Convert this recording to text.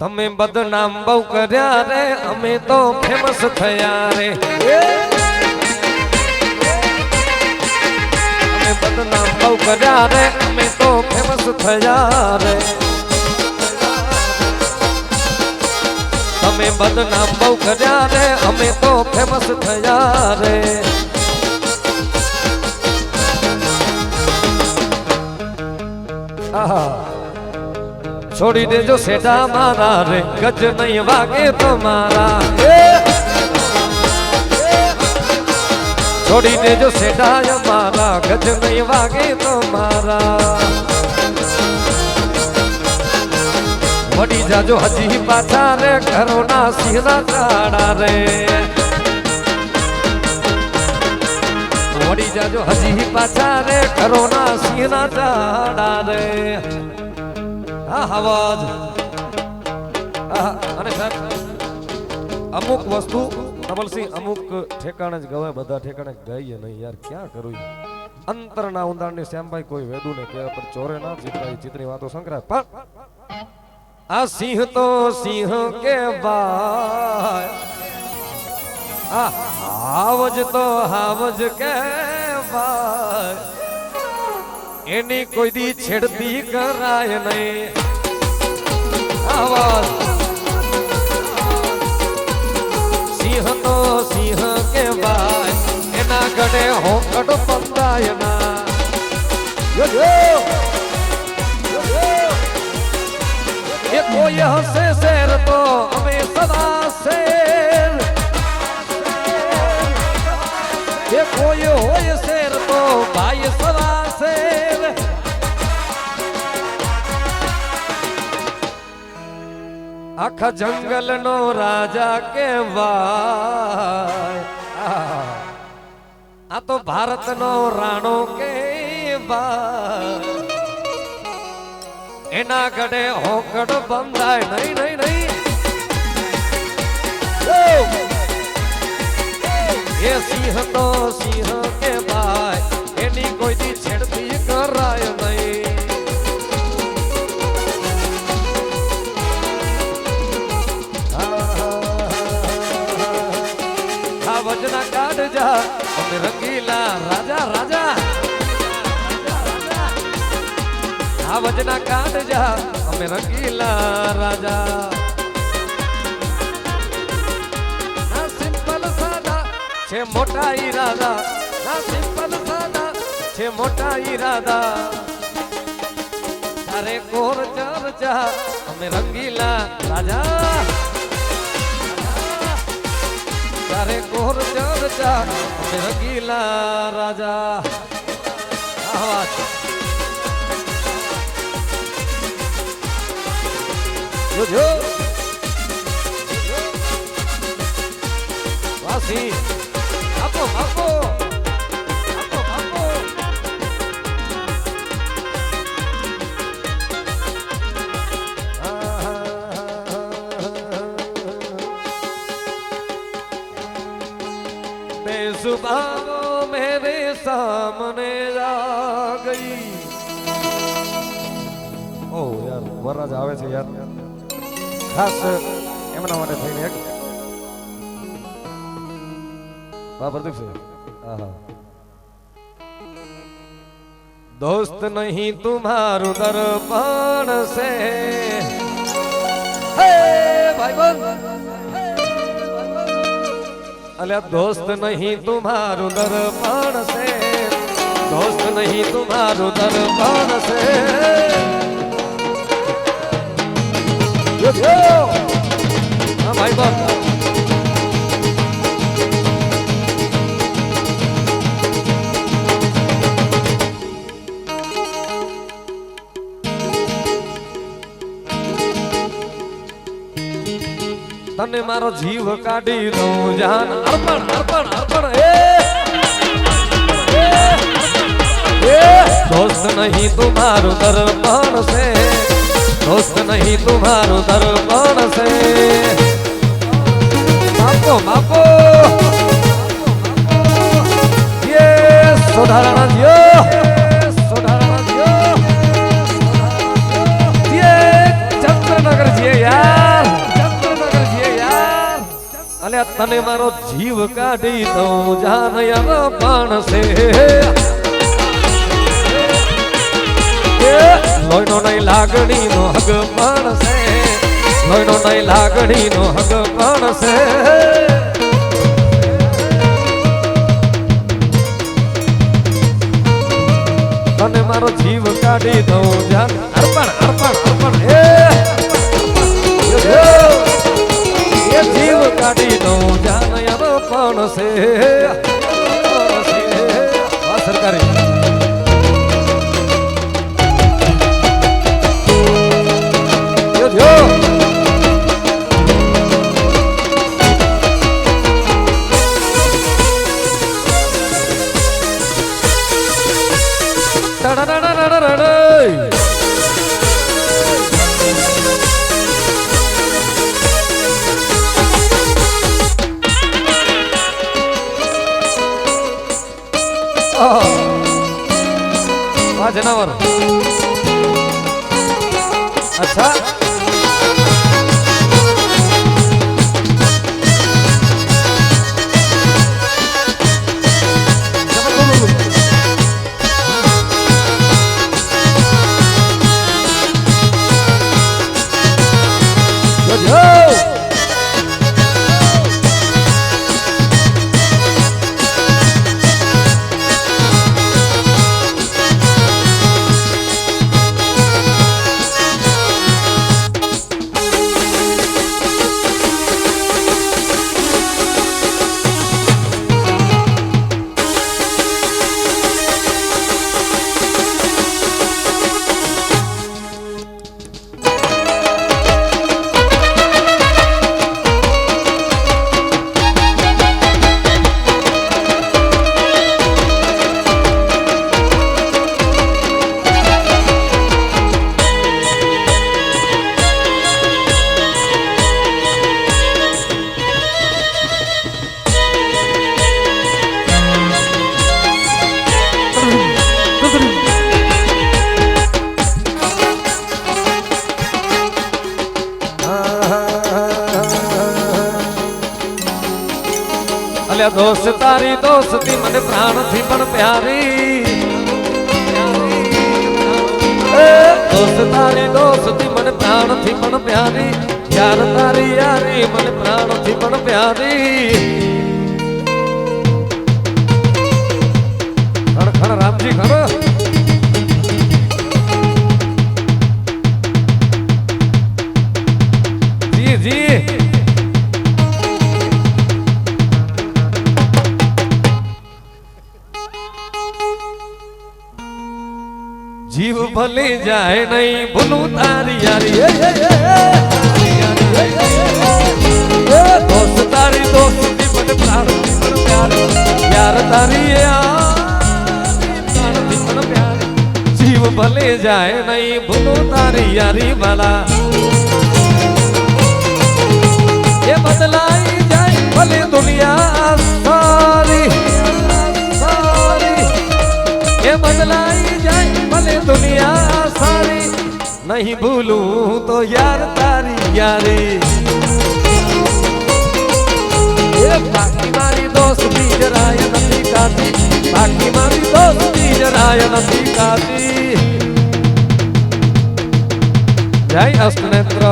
તમે બદનામ બહુ કર્યા રે, અમે તો ફેમસ થયા રે. અમે બદનામ બહુ કર્યા રે, અમે તો ફેમસ થયા રે. તમે બદનામ બહુ કર્યા રે, અમે તો ફેમસ થયા રે. આહા. છોડી દેજો સેટા મારા રે, ગજ નહીં વાગે તમારા. છોડી દેજો સેટા મારા ગજ નહીં વાગે તમારા. વડી જાજો હજી પાછા રે, ઘરોના સિંહના ચાડા રે. વડી જાજો હજી પાછા રે, ઘરોના સિંહના ચાડા રે. અવાજ અને સાહેબ, અમુક વસ્તુ કમલસિંહ, અમુક ઠેકાણે જ ગવાય, બધા ઠેકાણે ગઈએ નહીં યાર, ક્યાં કરું? અંતરના ઊંડાણની શ્યામભાઈ કોઈ વેદુ ને કે પર ચોરે ના ચિત્રાઈ ચિત્રી વાતો સંકરાય પણ આ સિંહ તો સિંહ કે ભાઈ આ હાવજ તો હાવજ કે ભાઈ એની કોઈ દી છેડતી કરાય નહીં. આવાજ. સિંહ તો સિંહ કેવાય એના ગડે હોકડ પંદાય ના. એ કોઈ હસે આખા જંગલ નો રાજા કેવાય આ તો ભારત નો રાણો કેવાય એના ગડે હોકડ બંધાય નહીં નહીં નહીં. એ સિંહ તો સિંહ કે ભાઈ એની કોઈ દી કાઢજા અમે રંગીલા રાજા રાજા. આ વજના કાઢજા અમે રંગીલા રાજા. સિમ્પલ સાદા, છે મોટા ઈરાદા ના સિમ્પલ સાદા, છે મોટા ઈરાદા તારે કોર ચર્ચા અમે રંગીલા રાજા. તારે કોર ચર્ચા અમે રંગીલા રાજા આવાજ જોજો વાસી बेजुबानो मेरे सामने आ गई ઓ યાર વરરાજ આવે છે યાર ખાસ એમના માટે થઈને એક બા પ્રદીપ છે આહા दोस्त नहीं तुम्हारो दर्पण से हे भाई बोल અલ્યા દોસ્ત નહીં તુમારું દર્પણ છે. દોસ્ત નહીં તુમારું દર્પણ છે. ભાઈ બાપ અને મારો જીવ કાઢી લઉં જાન. અર્પણ અર્પણ અર્પણ. એ દોસ્ત નહીં તુમારું દર્પણ છે દોસ્ત નહીં તુમારું દર્પણ છે બાપો બાપો યે સુધારણા જીઓ તને મારો જીવ કાઢી દઉં, જાન યાર માણસે લોહીનો નહીં લાગણી નો હગ માણસે લોહીનો નહીં લાગણી નો હગ માણસે તને મારો જીવ કાઢી દઉં, જાન અર્પણ અર્પણ અર્પણ એ એ જીવ કાઢી દઉં જાન અર્પણ પણ છે. સરકારી. યો, જનાવર. અચ્છા. અલ્યા દોસ્ત, તારી દોસ્તી મને પ્રાણથી પણ પ્યારી. દોસ્ત, તારી દોસ્તી મને પ્રાણથી પણ પ્યારી. યાર, તારી યારી મને પ્રાણથી પણ પ્યારી. ખણ રામજી ખણ જાય નહીં. ભૂલું તારી યારી. દોસ્ત તારી દોસ્તી પ્યાર, પ્યારી યાર તારી જીવ ભલે જાય નહીં. ભૂલું તારી યારી વાલા. નહીં ભૂલું તો યાર તારી યારી. બાકી મારી દોસ્તી જરાય નથી કાતી બાકી મારી દોસ્તી જરાય નથી કાતી જય અષ્ટનેત્ર